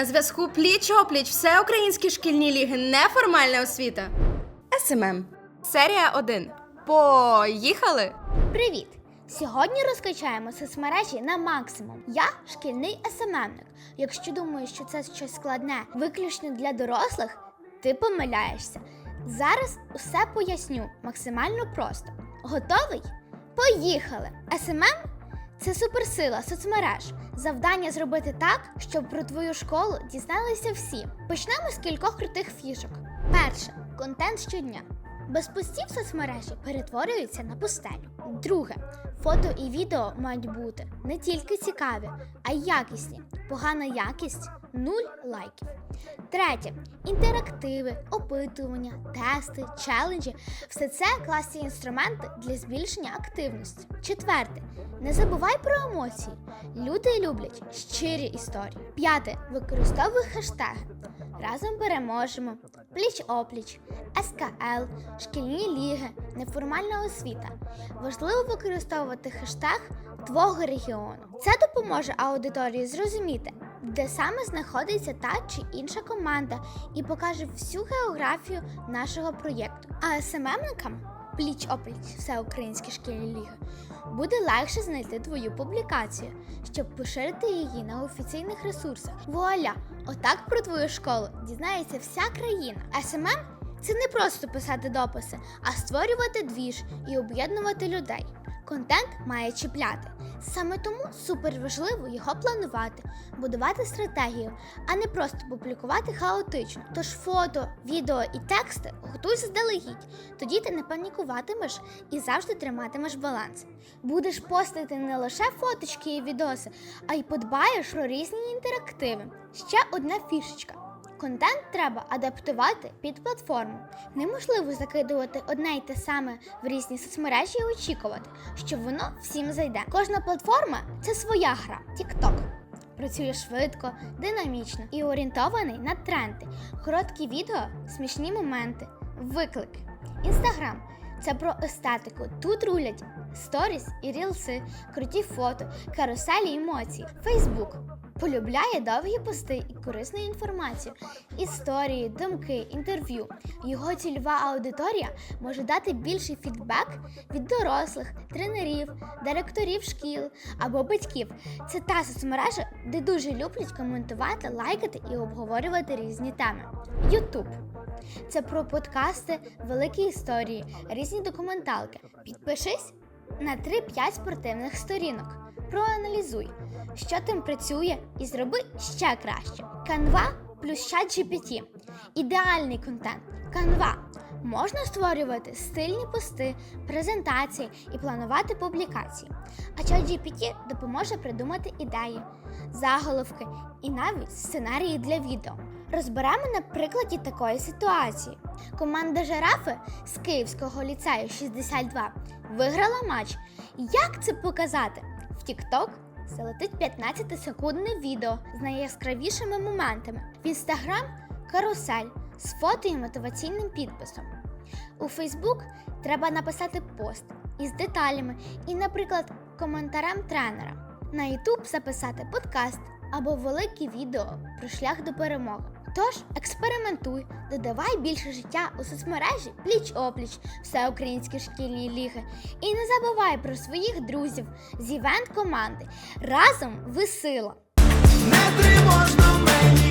На зв'язку пліч-опліч всеукраїнські шкільні ліги неформальна освіта. СММ. Серія 1. Поїхали! Привіт! Сьогодні розкачаємо соцмережі на максимум. Я шкільний СММник. Якщо думаєш, що це щось складне, виключно для дорослих, ти помиляєшся. Зараз усе поясню максимально просто. Готовий? Поїхали! СММ це суперсила соцмереж. Завдання зробити так, щоб про твою школу дізналися всі. Почнемо з кількох крутих фішок. Перше контент щодня. Без постів соцмережі перетворюються на пустелю. Друге, фото і відео мають бути не тільки цікаві, а й якісні. Погана якість нуль лайків. Третє інтерактиви, опитування, тести, челенджі все це класні інструменти для збільшення активності. Четверте, не забувай про емоції. Люди люблять щирі історії. П'яте використовуй хештеги. Разом переможемо, пліч-опліч, СКЛ, шкільні ліги, неформальна освіта. Важливо використовувати хештег твого регіону. Це допоможе аудиторії зрозуміти, де саме знаходиться та чи інша команда, і покаже всю географію нашого проєкту. А СММникам пліч-опліч всеукраїнські шкільні ліги буде легше знайти твою публікацію, щоб поширити її на офіційних ресурсах. Вуаля! Отак про твою школу дізнається вся країна. СММ це не просто писати дописи, а створювати двіж і об'єднувати людей. Контент має чіпляти. Саме тому супер важливо його планувати, будувати стратегію, а не просто публікувати хаотично. Тож фото, відео і тексти готуй заздалегідь. Тоді ти не панікуватимеш і завжди триматимеш баланс. Будеш постити не лише фоточки і відоси, а й подбаєш про різні інтерактиви. Ще одна фішечка. Контент треба адаптувати під платформу. Неможливо закидувати одне й те саме в різні соцмережі і очікувати, що воно всім зайде. Кожна платформа це своя гра. TikTok працює швидко, динамічно і орієнтований на тренди, короткі відео, смішні моменти, виклики. Інстаграм це про естетику. Тут рулять сторіс і рілси, круті фото, каруселі емоції. Фейсбук полюбляє довгі пости і корисну інформацію, історії, думки, інтерв'ю. Його цільова аудиторія може дати більший фідбек від дорослих, тренерів, директорів шкіл або батьків. Це та соцмережа, де дуже люблять коментувати, лайкати і обговорювати різні теми. Ютуб. Це про подкасти, великі історії, різні документалки. Підпишись на 3-5 спортивних сторінок. Проаналізуй, що там працює, і зроби ще краще. Canva плюс ChatGPT. Ідеальний контент. Canva. Можна створювати стильні пости, презентації і планувати публікації. А ChatGPT допоможе придумати ідеї, заголовки і навіть сценарії для відео. Розберемо на прикладі такої ситуації. Команда жирафи з Київського ліцею 62 виграла матч. Як це показати? В TikTok залетить 15-секундне відео з найяскравішими моментами. В Instagram карусель з фото і мотиваційним підписом. У Facebook треба написати пост із деталями і, наприклад, коментарем тренера. На YouTube записати подкаст або велике відео про шлях до перемоги. Тож експериментуй, додавай більше життя у соцмережі пліч-опліч, всеукраїнські шкільні ліги. І не забувай про своїх друзів з івент команди. Разом ви сила! Не